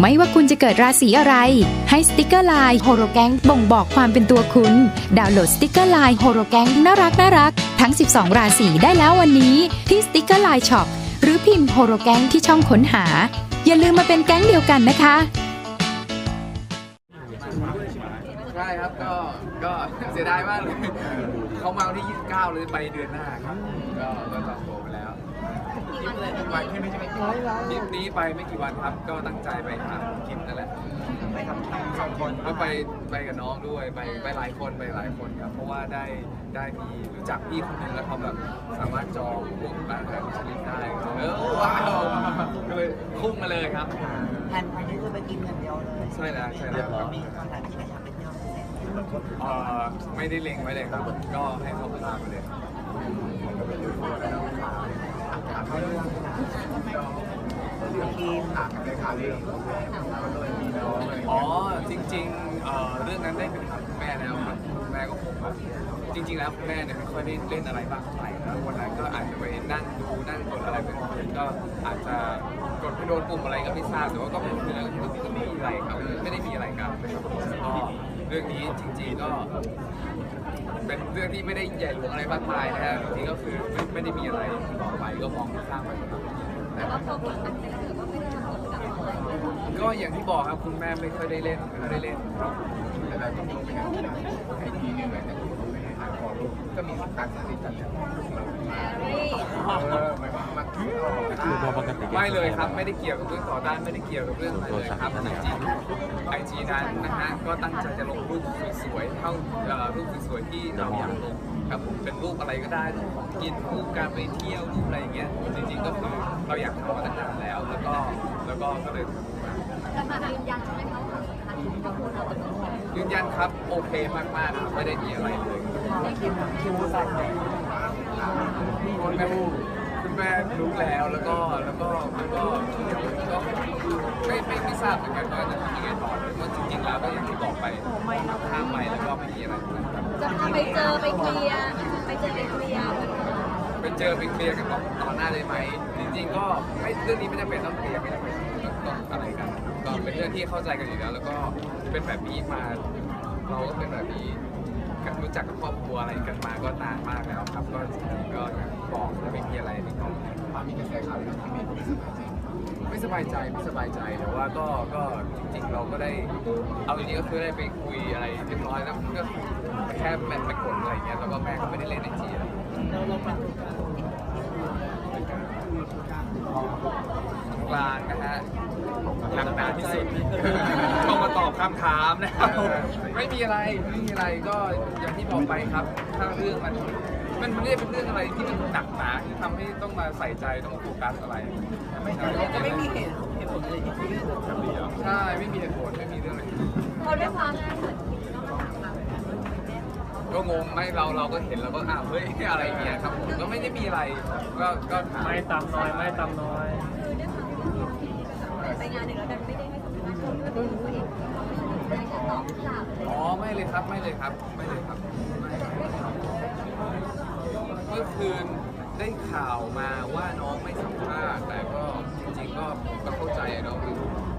ไม่ว่าคุณจะเกิดราศีอะไร ให้สติกเกอร์ไลน์โฮโรแกงบ่งบอกความเป็นตัวคุณ ดาวน์โหลดสติกเกอร์ไลน์โฮโรแกงน่ารักน่ารักทั้ง 12 ราศีได้แล้ววันนี้ ที่สติกเกอร์ไลน์ช็อปหรือพิมพ์โฮโรแกงที่ช่องค้นหา อย่าลืมมาเป็นแก๊งเดียวกันนะคะ ใช่ครับก็ก็เสียดายมากเลยเขามาวันที่ 29 เลยไปเดือนหน้าครับก็ก็จองโปรไปแล้วไปแค่นี้ใช่ไหมทริปนี้ไปไม่กี่วันครับ ก็ตั้งใจไปหากินนั่นแหละ ไปกับสองคนก็ไปไปกับน้องด้วยไปไปหลายคนไปหลายคนครับ เพราะว่าได้ได้มีรู้จักพี่คนหนึงแล้วเขาแบบสามารถจองพวกร้านอาหารมิชลินได้เออว้าวก็เลยพุ่งมาเลยครับ แผนวันนี้คือไปกินอย่างเดียวเลยใช่แล้วใช่แล้วครับมีคอนแทคที่ไหนทำไปเที่ยวพิ เอ่อไม่ได้เล็งไว้เลยครับ ก็ให้เขาพาไปเลยทีมอ๋อจริงๆเอ่อเรื่องนั้นได้ไปถามคุณแม่แล้วครับคุณแม่ก็ผมแบบจริง ๆ แล้วคุณแม่เนี่ยไม่ค่อยได้เล่นอะไรบ้างเท่าไหร่แล้ววันนั้นก็อาจจะไปนั่งดูนั่งกดอะไรเป็นคนก็อาจจะกดไปโดนปุ่มอะไรก็ไม่ทราบแต่ว่าก็เป็นเรื่องที่ก็ไม่มีอะไรครับไม่ได้มีอะไรกันนะครับก็ เรื่องนี้จริงๆก็ เป็นเรื่องที่ไม่ได้ใหญ่หลวงอะไรมากมายนะฮะจริงๆก็คือไม่ไม่ได้มีอะไรต่อไปก็มองข้ามไปครับแต่ว่าพอผลมันเป็นเกิดว่าไม่ได้ทำผลกับอะไรก็อย่างที่บอกครับคุณแม่ไม่ค่อยได้เล่นไม่ค่อยได้เล่นครับแต่เราต้องลงไปหาไอทีนี่เหมือนกันอ่านขอรูป ก็มีการสนิทกันเออหมายความว่าคือพอปกติไม่เลยครับไม่ได้เกี่ยวกับเรื่องต่อต้านไม่ได้เกี่ยวกับเรื่องอะไรเลยครับจริงๆไอจีนั้นนะฮะก็ตั้งใจจะลงรูปสวยๆเท่ารูปสวยๆที่เราอยากลงครับผมเป็นรูปอะไรก็ได้รูปของกินรูปการไปเที่ยวรูปอะไรอย่างเงี้ยจริงๆก็คือเราอยากทำมาตั้งนานแล้ว แล้วก็แล้วก็ก็เลยแล้วมายืนยันใช่ไหมคะ ว่าอันนี้ก็ควรเอาไปลงยืนยันครับ โอเคมากๆครับไม่ได้มีอะไรเลยคิมคิวสั่งไหมคุณแม่คุณแม่รู้แล้วแล้วก็แล้วก็มันก็ก็ไม่ไม่ไม่ทราบเหมือนกันว่าจะทำยังไงต่อเลยเพราะจริงๆแล้วก็อย่างที่บอกไปข้ามไปแล้วก็ไม่มีอะไรนะครับจะพาไปเจอไปเคลียร์ไปเจอไปเคลียร์ไปเจอไปเคลียร์กันต่อต่อหน้าได้ไหมจริง ๆ ก็ไม่เรื่องนี้ไม่จำเป็นต้องเคลียร์ไม่จำเป็น เป็นเรื่องที่เข้าใจกันอยู่แล้ว แล้วก็เป็นแบบนี้มาเราก็เป็นแบบนี้กันรู้จักกับครอบครัวอะไรกันมาก็นานมากแล้วครับ ก็จริงก็บอย่างที่บอกไม่มีอะไรในกองมามีกระแสข่าวที่ทำให้ไม่สบายใจไม่สบายใจแต่ว่าก็ก็จริงๆเราก็ได้เอาจริงๆก็คือได้ไปคุยอะไรเรียบร้อยแล้วก็แค่แม่ไปกดอะไรเงี้ยแล้วก็แม่ก็ไม่ได้เล่นไอจีอะไรกลางนะฮะ หนักหนาที่สุดต้องมาตอบคำถามนะครับไม่มีอะไรไม่มีอะไรก็อย่างที่บอกไปครับถ้าเรื่องมันมันไม่ได้เป็นเรื่องอะไรที่มันหนักหนาที่ทำให้ต้องมาใส่ใจต้องมาโฟกัสอะไรก็ไม่มีเหตุเหตุผลอะไรที่คุยเรื่องใช่ไม่มีเหตุผลไม่มีเรื่องอะไรเขาด้วยความที่เหมือนมีน้องหลังก็งงไม่เราเราก็เห็นแล้วก็อ้าวเฮ้ยอะไรเงี้ยครับผมก็ไม่ได้มีอะไร ก็ก็ถามไม่ตามน้อยไม่ตามน้อย งานหนึ่งแล้วดันไม่ได้ให้สัมภาษณ์คนด้วยตัวเองไม่ได้ตอบทุกอย่างเลยอ๋อไม่เลยครับไม่เลยครับไม่เลยครับไม่เมื่อคืนได้ข่าวมาว่าน้องไม่สัมภาษณ์แต่ก็จริงๆก็ก็เข้าใจอะเนาะคือ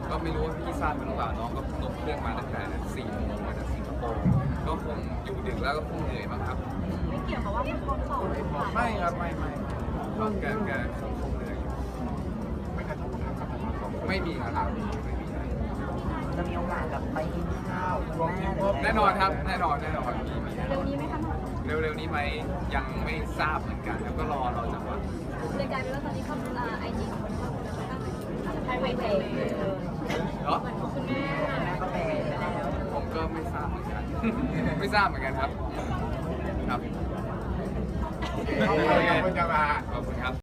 ก็ไม่รู้ว่าพี่ทราบหรือเปล่าน้องก็ลงเครื่องมาตั้งแต่สี่โมงมาจากสิงคโปร์ก็คงอยู่ดึกแล้วก็คงเหนื่อยมั้งครับ ไม่เกี่ยวกับว่าไม่พร้อมตอบหรือเปล่า ไม่ครับไม่ไม่ก็แกแกคงคงเหนื่อยอยู่ ไม่มีครับไม่มีอะไรจะมีโอกาสแบบไปกินข้าวคุณแม่หรือแน่นอนครับแน่นอนแน่นอนมีมีเร็วนี้ไหมคะเร็วๆนี้ไหมยังไม่ทราบเหมือนกันแล้วก็รอรอจังหวะเลยกลายเป็นว่าตอนนี้เขาไอจีของคนเขาไพรเวทเลยเนาะคุณแม่แม่ก็ไปไปแล้วผมก็ไม่ทราบเหมือนกัน ไม่ทราบเหมือนกันครับ ครับขอบคุณครับขอบคุณครับ